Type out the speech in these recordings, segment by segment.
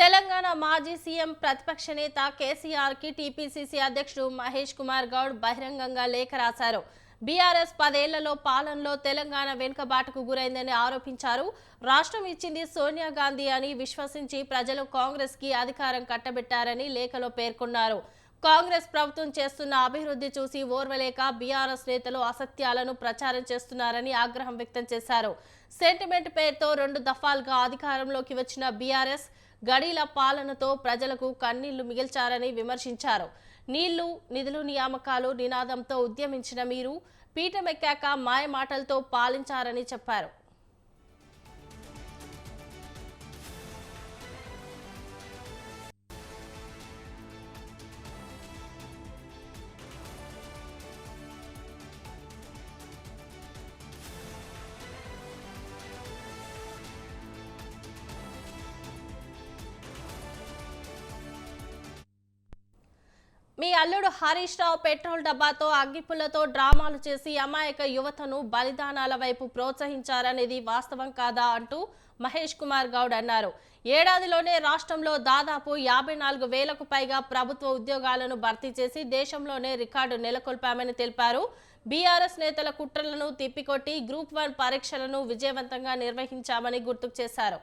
తెలంగాణ మాజీ సీఎం ప్రతిపక్ష నేత కేసీఆర్కి టీపీసీసీ అధ్యక్షుడు మహేష్ కుమార్ గౌడ్ బహిరంగంగా లేఖ రాశారు. బీఆర్ఎస్ పదేళ్ళలో పాలనలో తెలంగాణ వెనుకబాటుకు గురైందని ఆరోపించారు. రాష్ట్రం ఇచ్చింది సోనియా గాంధీ అని విశ్వసించి ప్రజలు కాంగ్రెస్కి అధికారం కట్టబెట్టారని లేఖలో పేర్కొన్నారు. కాంగ్రెస్ ప్రభుత్వం చేస్తున్న అభివృద్ధి చూసి ఓర్వలేక బీఆర్ఎస్ నేతలు అసత్యాలను ప్రచారం చేస్తున్నారని ఆగ్రహం వ్యక్తం చేశారు. సెంటిమెంట్ పేరుతో రెండు దఫాలుగా అధికారంలోకి వచ్చిన బీఆర్ఎస్ గడీల పాలనతో ప్రజలకు కన్నీళ్ళు మిగిల్చారని విమర్శించారు. నీళ్ళు నిధులు నియామకాలు నినాదంతో ఉద్యమించిన మీరు పీఠమెక్కాక మాయ మాటలతో పాలించారని చెప్పారు. మీ అల్లుడు హరీష్ రావు పెట్రోల్ డబ్బాతో అగ్గిపుల్లతో డ్రామాలు చేసి అమాయక యువతను బలిదానాల వైపు ప్రోత్సహించారనేది వాస్తవం కాదా అంటూ మహేష్ కుమార్ గౌడ్ అన్నారు. ఏడాదిలోనే రాష్ట్రంలో దాదాపు యాభై నాలుగు వేలకు పైగా ప్రభుత్వ ఉద్యోగాలను భర్తీ చేసి దేశంలోనే రికార్డు నెలకొల్పామని తెలిపారు. బీఆర్ఎస్ నేతల కుట్రలను తిప్పికొట్టి గ్రూప్ వన్ పరీక్షలను విజయవంతంగా నిర్వహించామని గుర్తు చేశారు.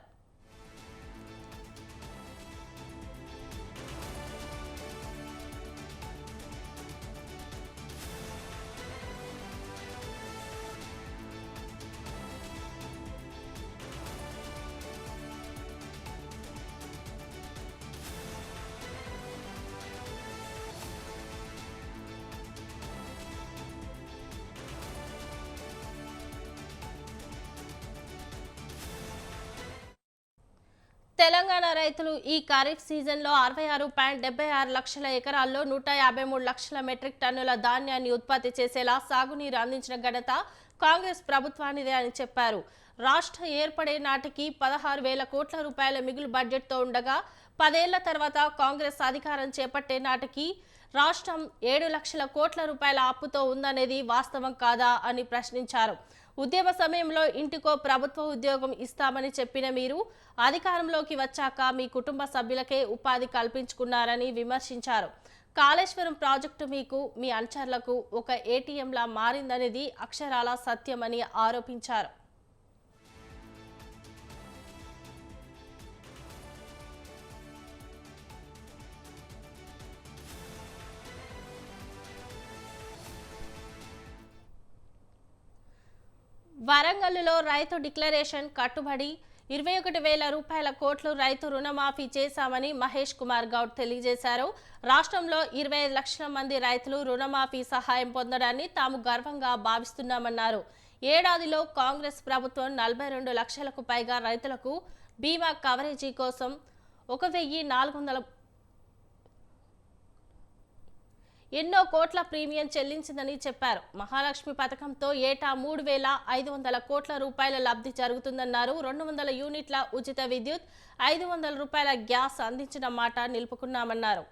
తెలంగాణ రైతులు ఈ ఖరీఫ్ సీజన్లో అరవై ఆరు పాయింట్ డెబ్బై ఆరు లక్షల ఎకరాల్లో నూట యాభై మూడు లక్షల మెట్రిక్ టన్నుల ధాన్యాన్ని ఉత్పత్తి చేసేలా సాగునీరు అందించిన ఘనత కాంగ్రెస్ ప్రభుత్వానిదే అని చెప్పారు. రాష్ట్ర ఏర్పడే నాటికి పదహారు వేల కోట్ల రూపాయల మిగులు బడ్జెట్తో ఉండగా పదేళ్ళ తర్వాత కాంగ్రెస్ అధికారం చేపట్టే నాటికి రాష్ట్రం ఏడు లక్షల కోట్ల రూపాయల అప్పుతో ఉందనేది వాస్తవం కాదా అని ప్రశ్నించారు. ఉద్యమ సమయంలో ఇంటికో ప్రభుత్వ ఉద్యోగం ఇస్తామని చెప్పిన మీరు అధికారంలోకి వచ్చాక మీ కుటుంబ సభ్యులకే ఉపాధి కల్పించుకున్నారని విమర్శించారు. కాళేశ్వరం ప్రాజెక్టు మీకు మీ అనుచరులకు ఒక ఏటీఎంలా మారిందనేది అక్షరాల సత్యమని ఆరోపించారు. వరంగల్లో రైతు డిక్లరేషన్ కట్టుబడి ఇరవై ఒకటి వేల రూపాయల కోట్లు రైతు రుణమాఫీ చేశామని మహేష్ కుమార్ గౌడ్ తెలియజేశారు. రాష్ట్రంలో ఇరవై ఐదు లక్షల మంది రైతులు రుణమాఫీ సహాయం పొందడాన్ని తాము గర్వంగా భావిస్తున్నామన్నారు. ఏడాదిలో కాంగ్రెస్ ప్రభుత్వం నలభై రెండు లక్షలకు పైగా రైతులకు బీమా కవరేజీ కోసం ఒక వెయ్యి నాలుగు వందల ఎన్నో కోట్ల ప్రీమియం చెల్లించిందని చెప్పారు. మహాలక్ష్మి పథకంతో ఏటా మూడు వేల ఐదు వందల కోట్ల రూపాయల లబ్ధి జరుగుతుందన్నారు. రెండు వందల యూనిట్ల ఉచిత విద్యుత్ ఐదు వందల రూపాయల గ్యాస్ అందించిన మాట నిలుపుకున్నామన్నారు.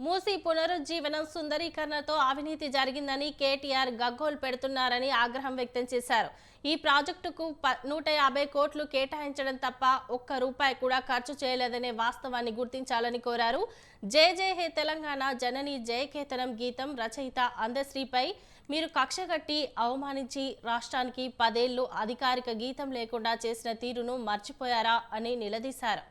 మూసి పునరుజ్జీవనం సుందరీకరణతో అవినీతి జరిగిందని కేటీఆర్ గగ్గోలు పెడుతున్నారని ఆగ్రహం వ్యక్తం చేశారు. ఈ ప్రాజెక్టుకు ప- నూట యాభై కోట్లు కేటాయించడం తప్ప ఒక్క రూపాయి కూడా ఖర్చు చేయలేదనే వాస్తవాన్ని గుర్తించాలని కోరారు. జై జై హే తెలంగాణ జనని జయకేతనం గీతం రచయిత అందశ్రీపై మీరు కక్ష కట్టి అవమానించి రాష్ట్రానికి పదేళ్ళు అధికారిక గీతం లేకుండా చేసిన తీరును మర్చిపోయారా అని నిలదీశారు.